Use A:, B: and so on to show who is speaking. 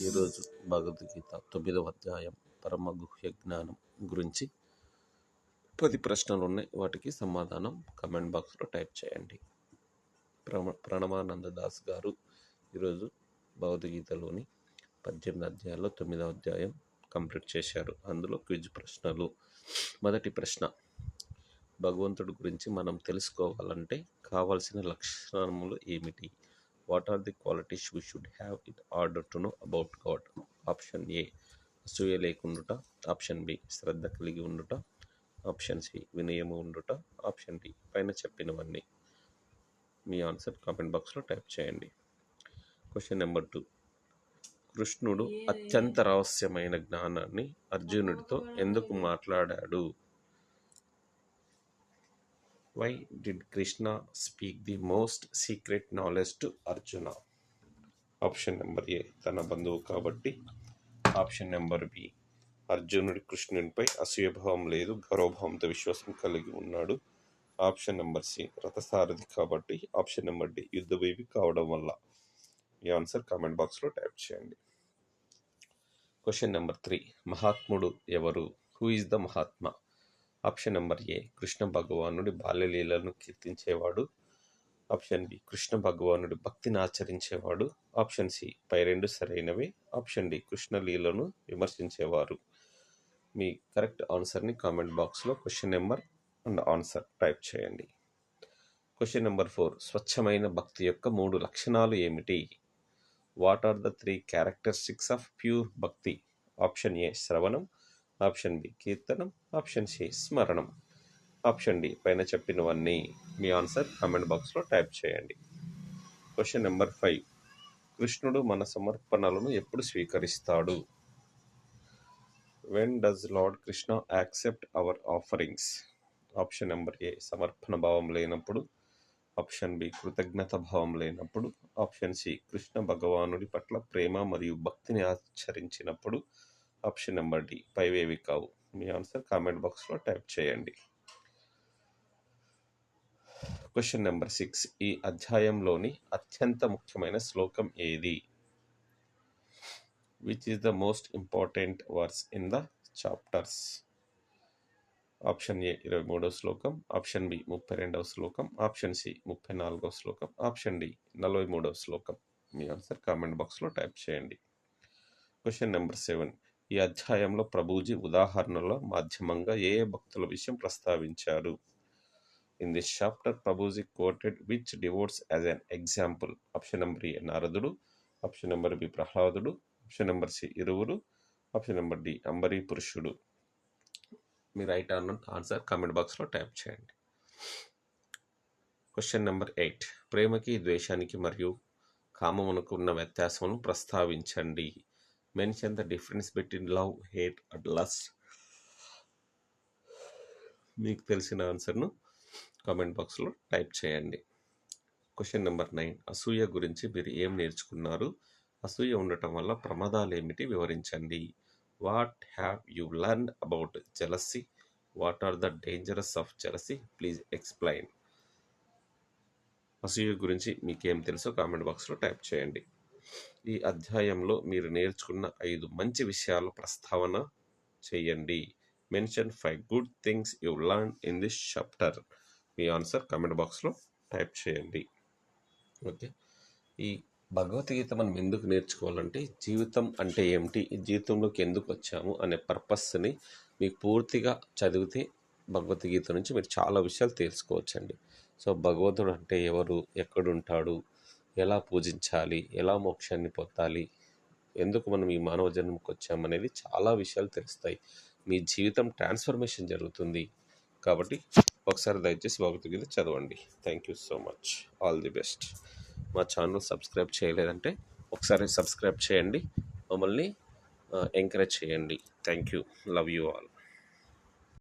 A: ఈరోజు భగవద్గీత తొమ్మిదవ అధ్యాయం పరమ గుహ్య జ్ఞానం గురించి పది ప్రశ్నలు ఉన్నాయి. వాటికి సమాధానం కమెంట్ బాక్స్లో టైప్ చేయండి. ప్రణమ ప్రణమానంద దాస్ గారు ఈరోజు భగవద్గీతలోని పద్దెనిమిది అధ్యాయాల్లో తొమ్మిదవ అధ్యాయం కంప్లీట్ చేశారు. అందులో క్విజ్ ప్రశ్నలు. మొదటి ప్రశ్న భగవంతుడి గురించి మనం తెలుసుకోవాలంటే కావాల్సిన లక్షణములు ఏమిటి? What are the qualities we should have in order to know about God option A అసూయ లేకుండుట. ఆప్షన్ బి శ్రద్ధ కలిగి ఉండుట. ఆప్షన్ సి వినయము ఉండుట. ఆప్షన్ డి పైన చెప్పినవన్నీ. మీ ఆన్సర్ కామెంట్ బాక్స్లో టైప్ చేయండి. క్వశ్చన్ నెంబర్ టూ కృష్ణుడు అత్యంత రహస్యమైన జ్ఞానాన్ని అర్జునుడితో ఎందుకు మాట్లాడాడు? Why did Krishna speak the most secret knowledge to Arjuna option number A తన బంధువు కాబట్టి. ఆప్షన్ నెంబర్ బి అర్జునుడి కృష్ణునిపై అసూయభావం లేదు గౌరవభావంతో విశ్వాసం కలిగి ఉన్నాడు. ఆప్షన్ నెంబర్ సి రథసారథి కాబట్టి. ఆప్షన్ నెంబర్ డి యుద్ధభీవి కావడం వల్ల. ఈ ఆన్సర్ కామెంట్ బాక్స్లో టైప్ చేయండి. క్వశ్చన్ నెంబర్ త్రీ మహాత్ముడు ఎవరు? Who is the Mahatma option number A Krishna భగవానుడి బాల్యలీలను కీర్తించేవాడు. ఆప్షన్ బి కృష్ణ భగవానుడి భక్తిని ఆచరించేవాడు. ఆప్షన్ సి పై రెండు సరైనవి. ఆప్షన్ డి కృష్ణ లీలను విమర్శించేవారు. మీ కరెక్ట్ ఆన్సర్ని కామెంట్ బాక్స్లో question number and answer type చేయండి. క్వశ్చన్ నెంబర్ ఫోర్ స్వచ్ఛమైన భక్తి యొక్క మూడు లక్షణాలు ఏమిటి? What are the three characteristics of pure bhakti? Option A శ్రవణం. ఆప్షన్ బి కీర్తనం ఆప్షన్ సి స్మరణం. ఆప్షన్ డి పైన చెప్పినవన్నీ మీ ఆన్సర్ కామెంట్ బాక్స్లో టైప్ చేయండి. Question number five. కృష్ణుడు మన సమర్పణలను ఎప్పుడు స్వీకరిస్తాడు? When does lord Krishna accept our offerings option number A సమర్పణ భావం లేనప్పుడు. ఆప్షన్ బి కృతజ్ఞత భావం లేనప్పుడు. ఆప్షన్ సి కృష్ణ భగవానుడి పట్ల ప్రేమ మరియు భక్తిని ఆచరించినప్పుడు. Option number D. పైవేవి కావు. మీ ఆన్సర్ కామెంట్ బాక్స్లో టైప్ చేయండి. Question number six. ఈ అధ్యాయంలోని అత్యంత ముఖ్యమైన శ్లోకం ఏది? Which is the most important verse in the chapters option A ఇరవై మూడవ శ్లోకం. ఆప్షన్ బి ముప్పై రెండవ శ్లోకం. ఆప్షన్ సి ముప్పై నాలుగవ శ్లోకం. ఆప్షన్ డి నలభై మూడవ శ్లోకం. మీ ఆన్సర్ కామెంట్ బాక్స్లో టైప్ చేయండి. క్వశ్చన్ నెంబర్ సెవెన్ ఈ అధ్యాయంలో ప్రభుజీ ఉదాహరణల మాధ్యమంగా ఏ ఏ భక్తుల విషయం ప్రస్తావించారు in this chapter Prabhuji quoted which devotees as an example option number A నారదుడు ఆప్షన్ నెంబర్ బి ప్రహ్లాదుడు ఆప్షన్ నెంబర్ సి ఇరువురు ఆప్షన్ నెంబర్ డి అంబరీ పురుషుడు మీ రైట్ ఆన్ ఆన్సర్ కామెంట్ బాక్స్లో టైప్ చేయండి. క్వశ్చన్ నెంబర్ ఎయిట్ ప్రేమకి ద్వేషానికి మరియు కామమునకు ఉన్న వ్యత్యాసమును ప్రస్తావించండి. Mention the difference between love hate and lust మీకు తెలిసిన ఆన్సర్ను కామెంట్ బాక్స్లో టైప్ చేయండి. క్వశ్చన్ నెంబర్ నైన్ అసూయ గురించి మీరు ఏం నేర్చుకున్నారు? అసూయ ఉండటం వల్ల ప్రమాదాలు ఏమిటి? వివరించండి. What have you learn about jealousy what are the dangerous of jealousy please explain అసూయ గురించి మీకేం తెలుసో కామెంట్ బాక్స్లో టైప్ చేయండి. ఈ అధ్యాయంలో మీరు నేర్చుకున్న ఐదు మంచి విషయాల ప్రస్తావన చేయండి. Mention five good things you learn in this chapter me answer comment బాక్స్లో టైప్ చేయండి. ఓకే. ఈ భగవద్గీత మనం ఎందుకు నేర్చుకోవాలంటే జీవితం అంటే ఏమిటి ఈ జీవితంలోకి ఎందుకు వచ్చాము అనే పర్పస్ని మీకు పూర్తిగా చదివితే భగవద్గీత నుంచి మీరు చాలా విషయాలు తెలుసుకోవచ్చండి. సో భగవంతుడు అంటే ఎవరు ఎక్కడుంటాడు ఎలా పూజించాలి? ఎలా మోక్షాన్ని పొందాలి? ఎందుకు మనం ఈ మానవ జన్మకు వచ్చామనేది చాలా విషయాలు తెలుస్తాయి. మీ జీవితం ట్రాన్స్ఫర్మేషన్ జరుగుతుంది. కాబట్టి ఒకసారి దయచేసి భగవద్గీత చదవండి. Thank you so much all the best మా ఛానల్ సబ్స్క్రైబ్ చేయలేదంటే ఒకసారి సబ్స్క్రైబ్ చేయండి. మమ్మల్ని ఎంకరేజ్ చేయండి. Thank you love you all